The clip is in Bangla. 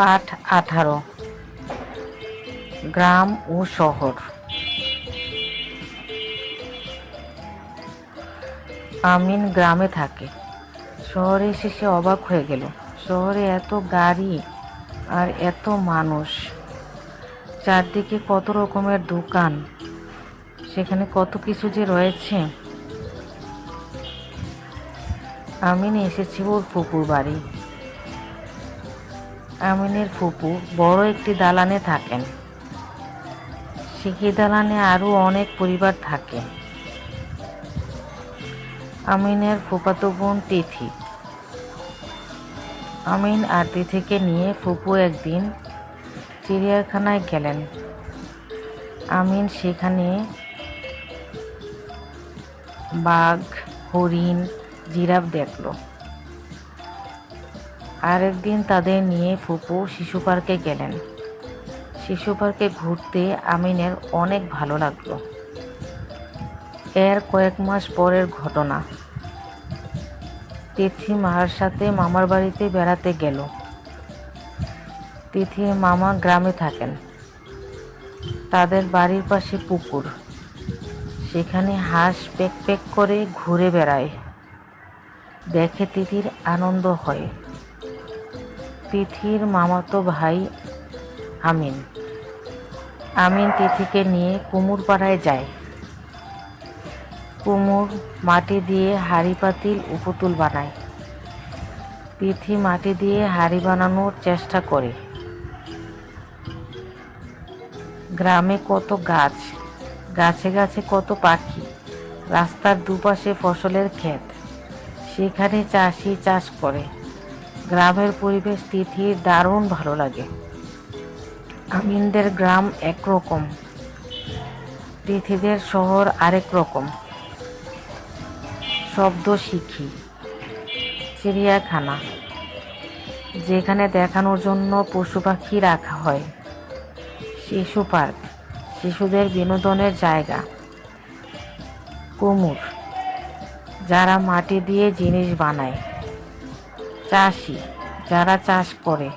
পাঠ আঠারো। গ্রাম ও শহর। আমিন গ্রামে থাকে। শহরে এসে সে অবাক হয়ে গেল। শহরে এত গাড়ি আর এত মানুষ। চারদিকে কত রকমের দোকান। সেখানে কত কিছু যে রয়েছে। আমিন এসেছি ওর ফুপুর বাড়ি। আমিনের ফুপু বড় একটি দালানে থাকেন। সেই দালানে আরও অনেক পরিবার থাকে। আমিনের ফুপাতো বোন তিথি। আমিন আর তিথিকে নিয়ে ফুপু একদিন চিড়িয়াখানায় গেলেন। আমিন সেখানে বাঘ, হরিণ, জিরাফ দেখল। আরেকদিন তাদের নিয়ে ফুপু শিশু পার্কে গেলেন। শিশু পার্কে ঘুরতে আমিনের অনেক ভালো লাগল। এর কয়েক মাস পরের ঘটনা। তিথি মার সাথে মামার বাড়িতে বেড়াতে গেল। তিথির মামা গ্রামে থাকেন। তাদের বাড়ির পাশে পুকুর। সেখানে হাঁস পেক পেক করে ঘুরে বেড়ায়। দেখে তিথির আনন্দ হয়। তিথির মামাতো ভাই আমিন। আমিন তিথিকে নিয়ে কুমুর পাড়ায় যায়। কুমুর মাটি দিয়ে হাড়ি পাতিল উপতুল বানায়। তিথি মাটি দিয়ে হাড়ি বানানোর চেষ্টা করে। গ্রামে কত গাছ, গাছে গাছে কত পাখি, রাস্তার দুপাশে ফসলের ক্ষেত, সেখানে চাষি চাষ করে। গ্রামের পরিবেশ তিথির দারুণ ভালো লাগে। আমিনদের গ্রাম একরকম তিথিদের শহর আরেক রকম। শব্দ শিখি, চিড়িয়াখানা, যেখানে দেখানোর জন্য পশু পাখি রাখা হয়। শিশু পার্ক, শিশুদের বিনোদনের জায়গা। কুমুর, যারা মাটি দিয়ে জিনিস বানায়। চাষি যারা চাষ করে।